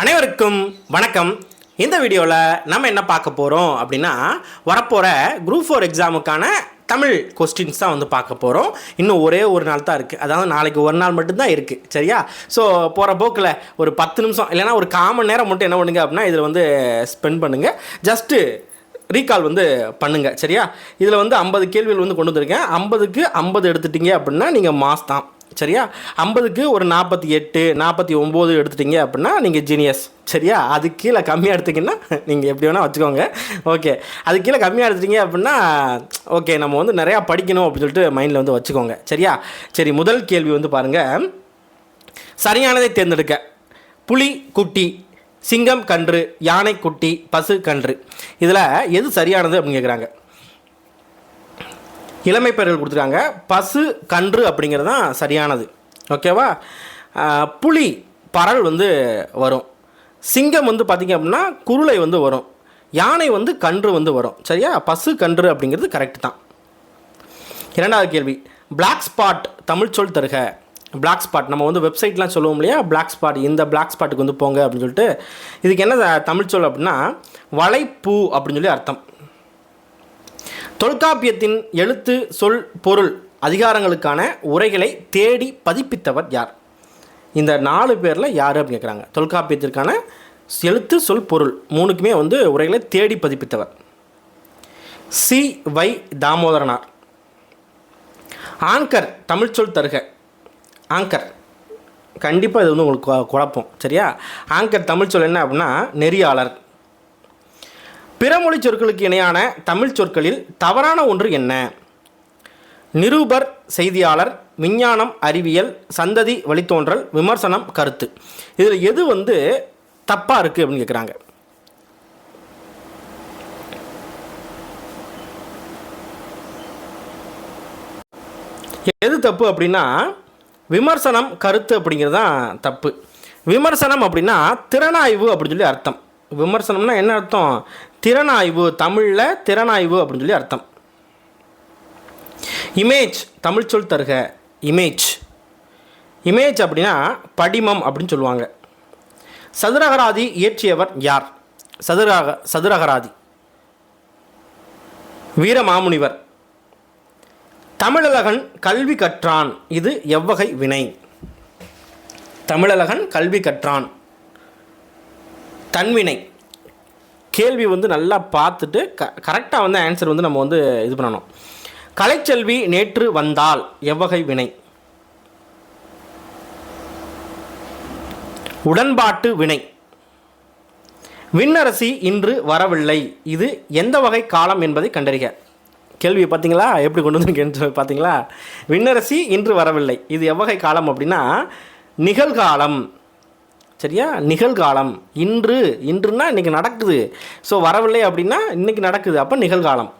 அனைவருக்கும் வணக்கம். இந்த வீடியோவில் நம்ம என்ன பார்க்க போகிறோம் அப்படின்னா வரப்போகிற குரூப் ஃபோர் எக்ஸாமுக்கான தமிழ் கொஸ்டின்ஸ் தான் வந்து பார்க்க போகிறோம் இன்னும் ஒரே ஒரு நாள் தான் இருக்குது அதாவது நாளைக்கு ஒரு நாள் மட்டும்தான் இருக்குது சரியா? ஸோ போகிற போக்கில் ஒரு பத்து நிமிஷம் இல்லைன்னா ஒரு காமன் நேரம் மட்டும் என்ன பண்ணுங்க அப்படின்னா இதில் வந்து ஸ்பெண்ட் பண்ணுங்கள் ஜஸ்ட்டு ரீகால் வந்து பண்ணுங்கள் சரியா? இதில் வந்து ஐம்பது கேள்விகள் வந்து கொண்டு வந்திருக்கேன். ஐம்பதுக்கு ஐம்பது எடுத்துட்டீங்க அப்படின்னா நீங்கள் மாஸ் தான். சரியா? ஐம்பதுக்கு ஒரு நாற்பத்தி எட்டு நாற்பத்தி ஒம்பது எடுத்துட்டீங்க அப்படின்னா நீங்கள் ஜீனியஸ் சரியா? அது கீழே கம்மியாக எடுத்தீங்கன்னா நீங்கள் எப்படி வேணால் வச்சுக்கோங்க. ஓகே அது கீழே கம்மியாக எடுத்துட்டீங்க அப்படின்னா ஓகே நம்ம வந்து நிறையா படிக்கணும் அப்படின்னு சொல்லிட்டு மைண்டில் வந்து வச்சுக்கோங்க. சரியா? சரி முதல் கேள்வி வந்து பாருங்கள் சரியானதை தேர்ந்தெடுக்க. புலி குட்டி சிங்கம் கன்று யானை குட்டி பசு கன்று. இதில் எது சரியானது அப்படின்னு கேட்குறாங்க இளமை பெயர்கள் கொடுத்துருக்காங்க. பசு கன்று அப்படிங்கிறது தான் சரியானது. ஓகேவா புலி பறல் வந்து வரும். சிங்கம் வந்து பார்த்திங்க அப்படின்னா குருளை வந்து வரும். யானை வந்து கன்று வந்து வரும். சரியா? பசு கன்று அப்படிங்கிறது கரெக்ட் தான். இரண்டாவது கேள்வி. பிளாக் ஸ்பாட் தமிழ் சொல் தருக. பிளாக் ஸ்பாட் நம்ம வந்து வெப்சைட்லாம் சொல்லுவோம் இல்லையா? பிளாக் ஸ்பாட் இந்த பிளாக் ஸ்பாட்டுக்கு வந்து போங்க அப்படின்னு சொல்லிட்டு. இதுக்கு என்ன தமிழ் சொல் அப்படின்னா வலைப்பூ அப்படின்னு சொல்லி அர்த்தம். தொல்காப்பியத்தின் எழுத்து சொல் பொருள் அதிகாரங்களுக்கான உரைகளை தேடி பதிப்பித்தவர் யார்? இந்த நாலு பேரில் யார் அப்படின்னு கேட்குறாங்க தொல்காப்பியத்திற்கான எழுத்து சொல் பொருள் மூணுக்குமே வந்து உரைகளை தேடி பதிப்பித்தவர். சி. வை. தாமோதரனார். ஆங்கர் தமிழ் சொல் தருக. ஆங்கர். கண்டிப்பாக இது வந்து உங்களுக்கு கு- குழப்பம். சரியா? ஆங்கர் தமிழ் சொல் என்ன அப்படின்னா நெறியாளர். பிறமொழி சொற்களுக்கு இணையான தமிழ் சொற்களில் தவறான ஒன்று என்ன? நிருபர் செய்தியாளர் விஞ்ஞானம் அறிவியல் சந்ததி வழித்தோன்றல் விமர்சனம் கருத்து. இதில் எது வந்து தப்பாக இருக்குது அப்படின்னு கேட்குறாங்க எது தப்பு அப்படின்னா விமர்சனம் கருத்து அப்படிங்கிறது தான் தப்பு. விமர்சனம் அப்படின்னா திறனாய்வு அப்படின்னு சொல்லி அர்த்தம். விமர்சனம்னா என்ன அர்த்தம்? திறனாய்வு தமிழில் திறனாய்வு அப்படின்னு சொல்லி அர்த்தம். இமேஜ் தமிழ் சொல் தருக இமேஜ். இமேஜ் அப்படின்னா படிமம் அப்படின்னு சொல்லுவாங்க. சதுரகராதி இயற்றியவர் யார்? சதுரக சதுரகராதி. வீரமாமுனிவர். தமிழழகன் கல்வி கற்றான் இது எவ்வகை வினை. தமிழழகன் கல்வி கற்றான். தன்வினை. கேள்வி வந்து நல்லா பார்த்துட்டு க கரெக்டாக வந்து ஆன்சர் வந்து நம்ம வந்து இது பண்ணணும். கலைச்செல்வி நேற்று வந்தால் எவ்வகை வினை? உடன்பாட்டு வினை. விண்ணரசி இன்று வரவில்லை. இது எந்த வகை காலம் என்பதை கண்டறிக. கேள்வி பார்த்தீங்களா? எப்படி கொண்டு வந்து பார்த்தீங்களா? விண்ணரசி இன்று வரவில்லை. இது எவ்வகை காலம் அப்படின்னா நிகழ்காலம். சரியா? நிகழ்காலம். இன்று இன்றுன்னா இன்றைக்கி நடக்குது. ஸோ வரவில்லை அப்படின்னா இன்றைக்கி நடக்குது. அப்போ நிகழ்காலம்.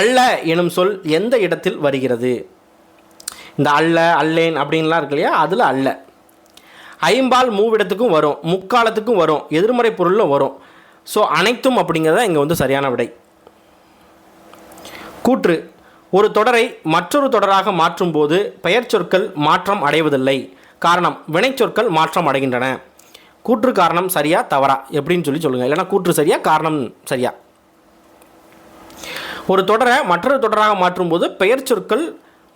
அல்ல எனும் சொல் எந்த இடத்தில் வருகிறது? இந்த அல்ல அல்லேன் அப்படின்லாம் இருக்கு இல்லையா? அதில் அல்ல. ஐம்பால் மூவிடத்துக்கும் வரும். முக்காலத்துக்கும் வரும். எதிர்மறை பொருளும் வரும். ஸோ அனைத்தும் அப்படிங்கிறத இங்கே வந்து சரியான விடை. கூற்று. ஒரு தொடரை மற்றொரு தொடராக மாற்றும்போது பெயர் சொற்கள் மாற்றம் அடைவதில்லை. காரணம் வினைச்சொற்கள் மாற்றம் அடைகின்றன. கூற்று காரணம் சரியா தவறா? எப்படின்னு சொல்லி சொல்லுங்கள் இல்லைனா கூற்று சரியா காரணம் சரியா? ஒரு தொடரை மற்றொரு தொடராக மாற்றும்போது பெயர் சொற்கள்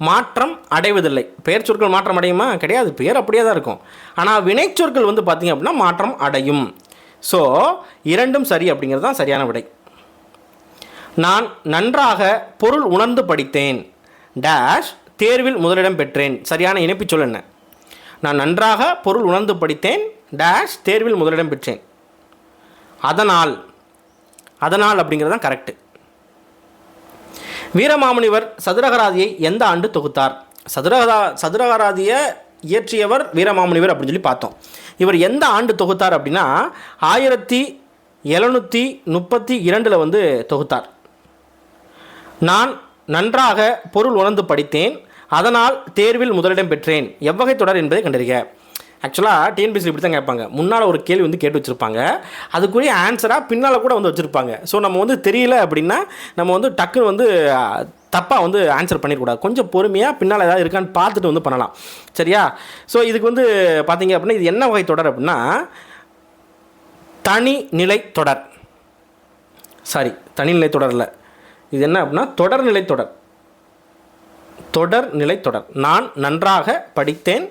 மாற்றம் அடைவதில்லை. பெயர் சொற்கள் மாற்றம் அடையுமா? கிடையாது. பெயர் அப்படியே தான் இருக்கும். ஆனால் வினைச்சொற்கள் வந்து பார்த்திங்க அப்படின்னா மாற்றம் அடையும். ஸோ இரண்டும் சரி அப்படிங்கிறது தான் சரியான விடை. நான் நன்றாக பொருள் உணர்ந்து படித்தேன். டேஷ் தேர்வில் முதலிடம் பெற்றேன். சரியான இணைப்பு சொல் என்ன? நான் நன்றாக பொருள் உணர்ந்து படித்தேன். டேஷ் தேர்வில் முதலிடம் பெற்றேன். அதனால் அதனால் அப்படிங்கிறது தான் கரெக்டு வீரமாமுனிவர் சதுரகராதியை எந்த ஆண்டு தொகுத்தார்? சதுரகரா சதுரகராதியை இயற்றியவர் வீரமாமுனிவர் அப்படின்னு சொல்லி பார்த்தோம். இவர் எந்த ஆண்டு தொகுத்தார் அப்படின்னா ஆயிரத்தி எழுநூற்றி முப்பத்தி இரண்டில் வந்து தொகுத்தார். நான் நன்றாக பொருள் உணர்ந்து படித்தேன். அதனால் தேர்வில் முதலிடம் பெற்றேன். எவ்வகை தொடர் என்பதை கண்டறிக. ஆக்சுவலாக டிஎன்பிசி இப்படி தான் கேட்பாங்க. முன்னால் ஒரு கேள்வி வந்து கேட்டு வச்சுருப்பாங்க. அதுக்குரிய ஆன்சராக பின்னால் கூட வந்து வச்சுருப்பாங்க. ஸோ நம்ம வந்து தெரியல அப்படின்னா நம்ம வந்து டக்குன்னு வந்து தப்பாக வந்து ஆன்சர் பண்ணிடக்கூடாது. கொஞ்சம் பொறுமையாக பின்னால் ஏதாவது இருக்கான்னு பார்த்துட்டு வந்து பண்ணலாம். சரியா? ஸோ இதுக்கு வந்து பார்த்தீங்க அப்படின்னா இது என்ன வகை தொடர் அப்படின்னா தனி நிலை தொடர். சாரி தனிநிலை தொடரில் இது என்ன அப்படின்னா தொடர்நிலை தொடர். தொடர்நிலை தொடர். நான் நன்றாக படித்தேன்.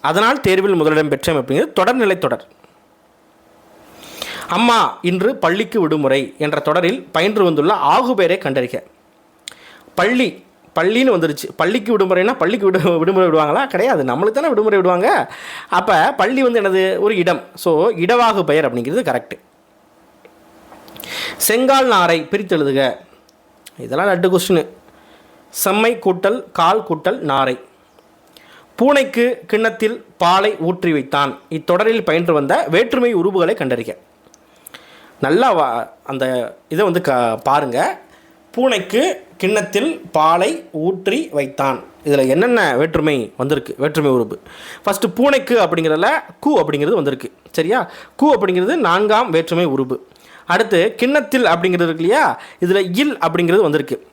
அதனால் தேர்வில் முதலிடம் பெற்றேன் அப்படிங்கிறது தொடர்நிலை தொடர். அம்மா இன்று பள்ளிக்கு விடுமுறை என்ற தொடரில் பயின்று வந்துள்ள ஆகுபேரை கண்டறிக. பள்ளி பள்ளின்னு வந்துருச்சு. பள்ளிக்கு விடுமுறைனா பள்ளிக்கு விடு விடுமுறை விடுவாங்களா? கிடையாது. நம்மளுக்கு தானே விடுமுறை விடுவாங்க. அப்போ பள்ளி வந்து எனது ஒரு இடம். ஸோ இடவாகு பெயர் அப்படிங்கிறது கரெக்டு செங்கால் நாரை பிரித்தெழுதுக. இதெல்லாம் ரெண்டு கொஸ்டின் செம்மை கூட்டல் கால் கூட்டல் நாரை. பூனைக்கு கிண்ணத்தில் பாலை ஊற்றி வைத்தான். இத்தொடரில் பயின்று வந்த வேற்றுமை உருவுகளை கண்டறிக. நல்லா வா அந்த இதை வந்து க பாருங்க. பூனைக்கு கிண்ணத்தில் பாலை ஊற்றி வைத்தான். இதில் என்னென்ன வேற்றுமை வந்திருக்கு? வேற்றுமை உருவு. ஃபஸ்ட்டு பூனைக்கு அப்படிங்கிறதுல கூ அப்படிங்கிறது வந்திருக்கு. சரியா? கூ அப்படிங்கிறது நான்காம் வேற்றுமை உருவு. அடுத்து கிண்ணத்தில் அப்படிங்கிறது இருக்கு இல்லையா? இதில் இல் அப்படிங்கிறது வந்திருக்கு.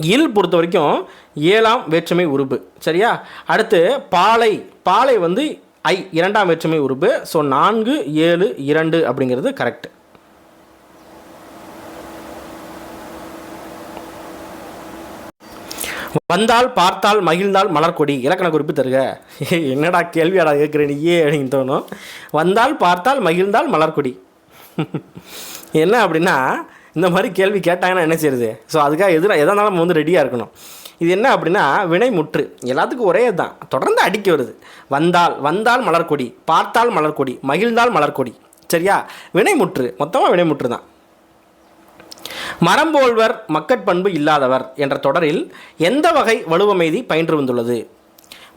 இல் பொறுத்த வரைக்கும் ஏழாம் வேற்றுமை உறுப்பு சரியா? அடுத்து பாலை பாலை வந்து ஐ இரண்டாம் வேற்றுமை உறுப்பு. ஸோ நான்கு ஏழு இரண்டு அப்படிங்கிறது கரெக்ட் வந்தால் பார்த்தால் மகிழ்ந்தால் மலர்கொடி. இலக்கண குறிப்பு தருக. என்னடா கேள்வியாடா கேட்குற நீயே அப்படின்னு தோணும். வந்தால் பார்த்தால் மகிழ்ந்தால் மலர்கொடி. என்ன அப்படின்னா இந்த மாதிரி கேள்வி கேட்டாங்கன்னா என்ன செய்யுது ஸோ அதுக்காக எதிராக எதனால நம்ம வந்து ரெடியாக இருக்கணும்? இது என்ன அப்படின்னா வினை முற்று. எல்லாத்துக்கும் ஒரே தான் தொடர்ந்து அடிக்க வருது. வந்தால் வந்தால் மலர்கொடி பார்த்தால் மலர்கொடி மகிழ்ந்தால் மலர்கொடி. சரியா? வினைமுற்று மொத்தமாக வினைமுற்று தான். மரம்போல்வர் மக்கட்பண்பு இல்லாதவர் என்ற தொடரில் எந்த வகை வலுவமைதி பயின்று வந்துள்ளது?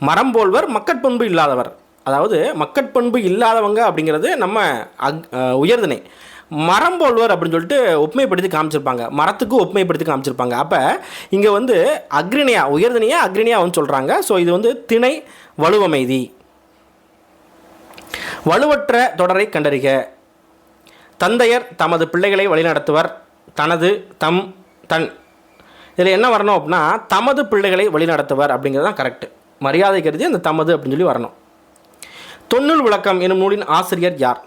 மரம்போல்வர் மக்கட்பண்பு இல்லாதவர். அதாவது மக்கட்பண்பு இல்லாதவங்க அப்படிங்கிறது நம்ம அக் உயர்தினை மரம் போல்வர் அப்படின்னு சொல்லிட்டு ஒப்புமைப்படுத்தி காமிச்சிருப்பாங்க. மரத்துக்கு ஒப்புமைப்படுத்தி காமிச்சிருப்பாங்க. அப்போ இங்கே வந்து அக்ரிணியா உயர்திணையா அக்ரிணியா வந்து சொல்கிறாங்க ஸோ இது வந்து திணை வலுவமைதி. வலுவற்ற தொடரை கண்டறிக. தந்தையர் தமது பிள்ளைகளை வழிநடத்துவர். தனது தம் தன். இதில் என்ன வரணும் அப்படின்னா தமது பிள்ளைகளை வழிநடத்துவர் அப்படிங்கிறது தான் கரெக்டு மரியாதை கருதி அந்த தமது அப்படின்னு சொல்லி வரணும். தொன்னுள் விளக்கம் என்னும் நூலின் ஆசிரியர் யார்?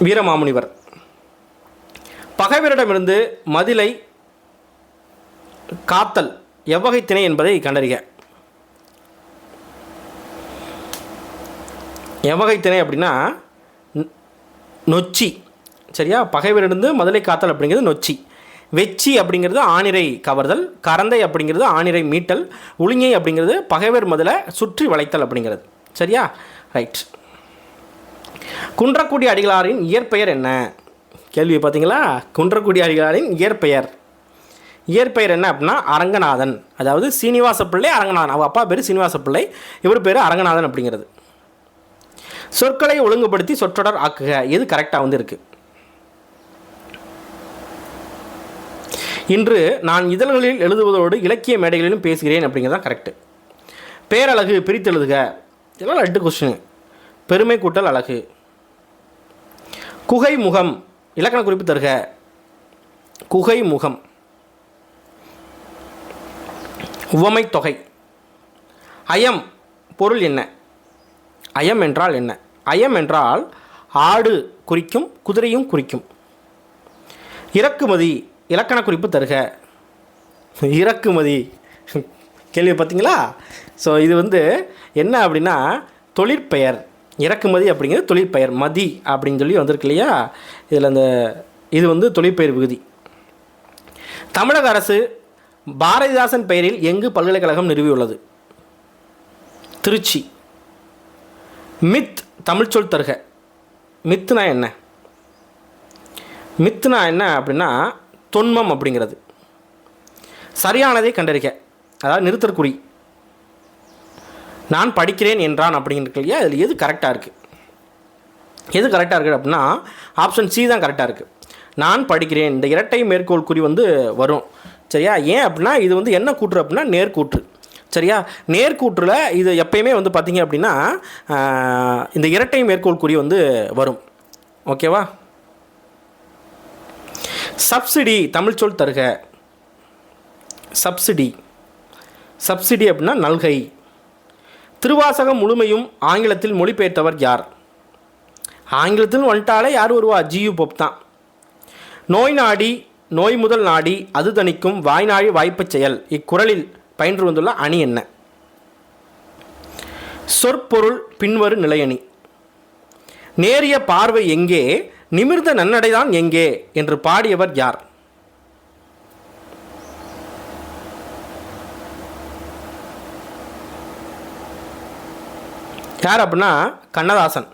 வீரமாமுனிவர். பகைவரிடமிருந்து மதிலை காத்தல் எவ்வகை திணை என்பதை கண்டறிக. எவ்வகை திணை அப்படின்னா நொச்சி. சரியா? பகைவரிடந்து மதுளை காத்தல் அப்படிங்கிறது நொச்சி. வெச்சி அப்படிங்கிறது ஆணிரை கவர்தல் கரந்தை அப்படிங்கிறது ஆணிரை மீட்டல் உளிங்கை அப்படிங்கிறது பகைவர் மதுளை சுற்றி வளைத்தல் அப்படிங்கிறது. சரியா? ரைட் குன்றக்குடி அடிகளாரின் இயற்பெயர் என்ன? கேள்வி பார்த்தீங்களா? குன்றக்குடி அடிகளாரின் இயற்பெயர். இயற்பெயர் என்ன அப்படின்னா அரங்கநாதன். அதாவது சீனிவாச பிள்ளை அரங்கநாதன். அவள் அப்பா பேர் சீனிவாச பிள்ளை இவர் பேர் அரங்கநாதன் அப்படிங்கிறது. சொற்களை ஒழுங்குபடுத்தி சொற்றொடர் ஆக்குக. எது கரெக்டாக வந்து இருக்கு இன்று நான் இதழ்களில் எழுதுவதோடு இலக்கிய மேடைகளிலும் பேசுகிறேன் அப்படிங்கிறது தான் கரெக்டு பேரழகு பிரித்தெழுதுக. இதெல்லாம் ரெண்டு கொஸ்டின் பெருமை கூட்டல் அழகு. குகை முகம் இலக்கண குறிப்பு தருக. குகை முகம் உவமை தொகை. அயம் பொருள் என்ன? அயம் என்றால் என்ன? அயம் என்றால் ஆடு குறிக்கும் குதிரையும் குறிக்கும். இறக்குமதி இலக்கண குறிப்பு தருக. இறக்குமதி. கேள்வி பார்த்தீங்களா ஸோ இது வந்து என்ன அப்படின்னா தொழிற்பெயர். இறக்குமதி அப்படிங்கிறது தொழிற்பெயர் மதி அப்படின்னு சொல்லி வந்திருக்கு இல்லையா? இதில் அந்த இது வந்து தொழிற்பெயர் விகுதி. தமிழக அரசு பாரதிதாசன் பெயரில் எங்கு பல்கலைக்கழகம் நிறுவியுள்ளது? திருச்சி. மித் தமிழ்ச்சொல் தருக. மித்துனா என்ன? மித்துனா என்ன அப்படின்னா தொன்மம் அப்படிங்கிறது. சரியானதை கண்டறிக. அதாவது நிறுத்தற்குறி. நான் படிக்கிறேன் என்றான் அப்படிங்கிறது இல்லையா? அதில் எது கரெக்டாக இருக்குது எது கரெக்டாக இருக்குது அப்படின்னா ஆப்ஷன் சி தான் கரெக்டாக இருக்குது நான் படிக்கிறேன். இந்த இரட்டை மேற்கோள் குறி வந்து வரும். சரியா? ஏன் அப்படின்னா இது வந்து என்ன கூற்று அப்படின்னா நேர்கூற்று. சரியா? நேர்கூற்றில் இது எப்பயுமே வந்து பார்த்தீங்க அப்படின்னா இந்த இரட்டை மேற்கோள் குறி வந்து வரும். ஓகேவா சப்சிடி தமிழ் சொல் தருக. சப்சிடி. சப்சிடி அப்படின்னா நல்கை. திருவாசகம் முழுமையும் ஆங்கிலத்தில் மொழிபெயர்த்தவர் யார்? ஆங்கிலத்தில் வந்துட்டாலே யார் வருவா? ஜியு பொப் தான். நோய் நாடி நோய் முதல் நாடி அது தணிக்கும் வாய்நாழி வாய்ப்புச் செயல். இக்குறளில் பயின்று வந்துள்ள அணி என்ன? சொற்பொருள் பின்வரு நிலையணி. நேரிய பார்வை எங்கே? நிமிர்ந்த நன்னடைதான் எங்கே? என்று பாடியவர் யார்? யார் அப்படின்னா கண்ணதாசன்.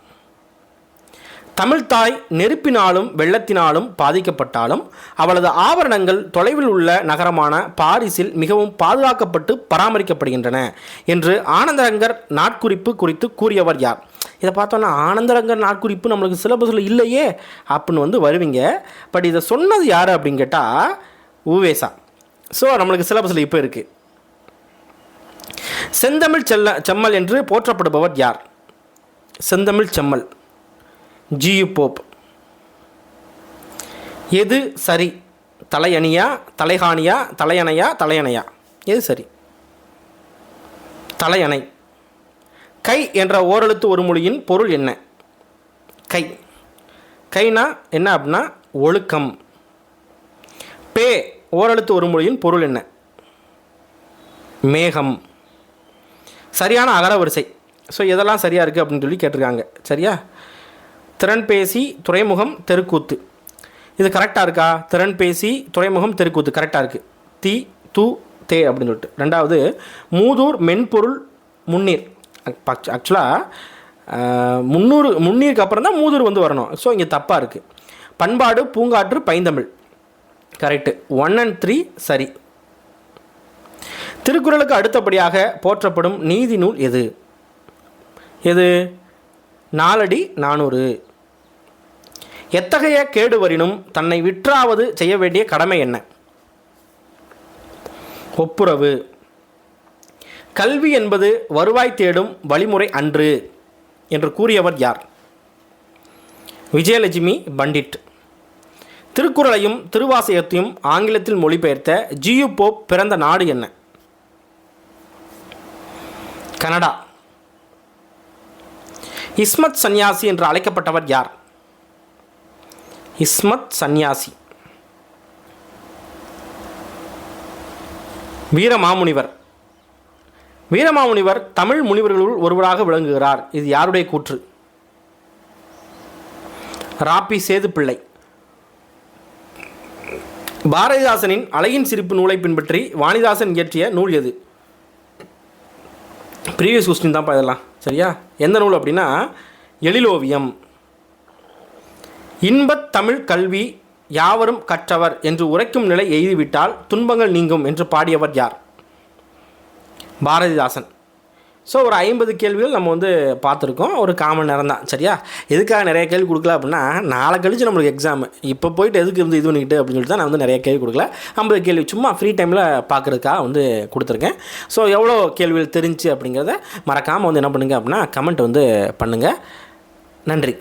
தமிழ்தாய் நெருப்பினாலும் வெள்ளத்தினாலும் பாதிக்கப்பட்டாலும் அவளது ஆவரணங்கள் தொலைவில் உள்ள நகரமான பாரிஸில் மிகவும் பாதுகாக்கப்பட்டு பராமரிக்கப்படுகின்றன என்று ஆனந்தரங்கர் நாட்குறிப்பு குறித்து கூறியவர் யார்? இதை பார்த்தோன்னா ஆனந்தரங்கர் நாட்குறிப்பு நம்மளுக்கு சிலபஸில் இல்லையே அப்படின்னு வந்து வருவீங்க. பட் இதை சொன்னது யார் அப்படின்னு கேட்டால் உவேசா. ஸோ நம்மளுக்கு சிலபஸில் இப்போ இருக்குது செந்தமிழ் செல்ல செம்மல் என்று போற்றப்படுபவர் யார்? செந்தமிழ் செம்மல். G U Pope. எது சரி? தலையணியா? தலைகாணியா? தலையணையா? தலையணையா? எது சரி? தலையணை. கை என்ற ஓரெழுத்து ஒரு மொழியின் பொருள் என்ன? கை. கைனா என்ன அப்படின்னா ஒழுக்கம். பே ஓரெழுத்து ஒரு மொழியின் பொருள் என்ன? மேகம். சரியான அகரவரிசை ஸோ இதெல்லாம் சரியாக இருக்குது அப்படின்னு சொல்லி கேட்டிருக்காங்க. சரியா? திறன்பேசி துறைமுகம் தெருக்கூத்து. இது கரெக்டாக இருக்கா? திறன்பேசி துறைமுகம் தெருக்கூத்து. கரெக்டாக இருக்குது தி தூ தே அப்படின்னு சொல்லிட்டு. ரெண்டாவது மூதூர் மென்பொருள் முன்னீர். ஆக்சுவலாக முன்னூறு முன்னீருக்கு அப்புறம் தான் மூதூர் வந்து வரணும். ஸோ இங்கே தப்பாக இருக்குது பண்பாடு பூங்காற்று பைந்தமிழ். கரெக்டு ஒன் அண்ட் த்ரீ சரி. திருக்குறளுக்கு அடுத்தபடியாக போற்றப்படும் நீதி நூல் எது? எது? நாலடி நானூறு. எத்தகைய கேடு வரினும் தன்னை விற்றாவது செய்ய வேண்டிய கடமை என்ன? ஒப்புரவு. கல்வி என்பது வருவாய் தேடும் வழிமுறை அன்று என்று கூறியவர் யார்? விஜயலட்சுமி பண்டிட். திருக்குறளையும் திருவாசகத்தையும் ஆங்கிலத்தில் மொழிபெயர்த்த ஜியு போப் பிறந்த நாடு என்ன? கனடா. இஸ்மத் சந்நியாசி என்று அழைக்கப்பட்டவர் யார்? இஸ்மத் சந்நியாசி வீரமாமுனிவர். வீரமாமுனிவர் தமிழ் முனிவர்களுள் ஒருவராக விளங்குகிறார். இது யாருடைய கூற்று? ராப்பி சேதுப்பிள்ளை. பாரதிதாசனின் அழகின் சிரிப்பு நூலை பின்பற்றி வாணிதாசன் இயற்றிய நூல் எது? ப்ரீவியஸ் கொஸ்டின் தான்ப்பா இதெல்லாம். சரியா? எந்த நூல் அப்படின்னா எழிலோவியம். இன்பத் தமிழ் கல்வி யாவரும் கற்றவர் என்று உரைக்கும் நிலை எய்துவிட்டால் துன்பங்கள் நீங்கும் என்று பாடியவர் யார்? பாரதிதாசன். ஸோ ஒரு ஐம்பது கேள்விகள் நம்ம வந்து பார்த்துருக்கோம். ஒரு காமன் நேரம் தான். சரியா? எதுக்காக நிறைய கேள்வி கொடுக்கல அப்படின்னா நாளை கழிச்சு நம்மளுக்கு எக்ஸாம் இப்போ போயிட்டு எதுக்கு இருந்து இது பண்ணிக்கிட்டு அப்படின்னு சொல்லிட்டு தான் நான் வந்து நிறைய கேள்வி கொடுக்கல. ஐம்பது கேள்வி சும்மா ஃப்ரீ டைமில் பார்க்குறதுக்காக வந்து கொடுத்துருக்கேன். ஸோ எவ்வளோ கேள்விகள் தெரிஞ்சு அப்படிங்கிறத மறக்காமல் வந்து என்ன பண்ணுங்கள் அப்படின்னா கமெண்ட் வந்து பண்ணுங்கள் நன்றி.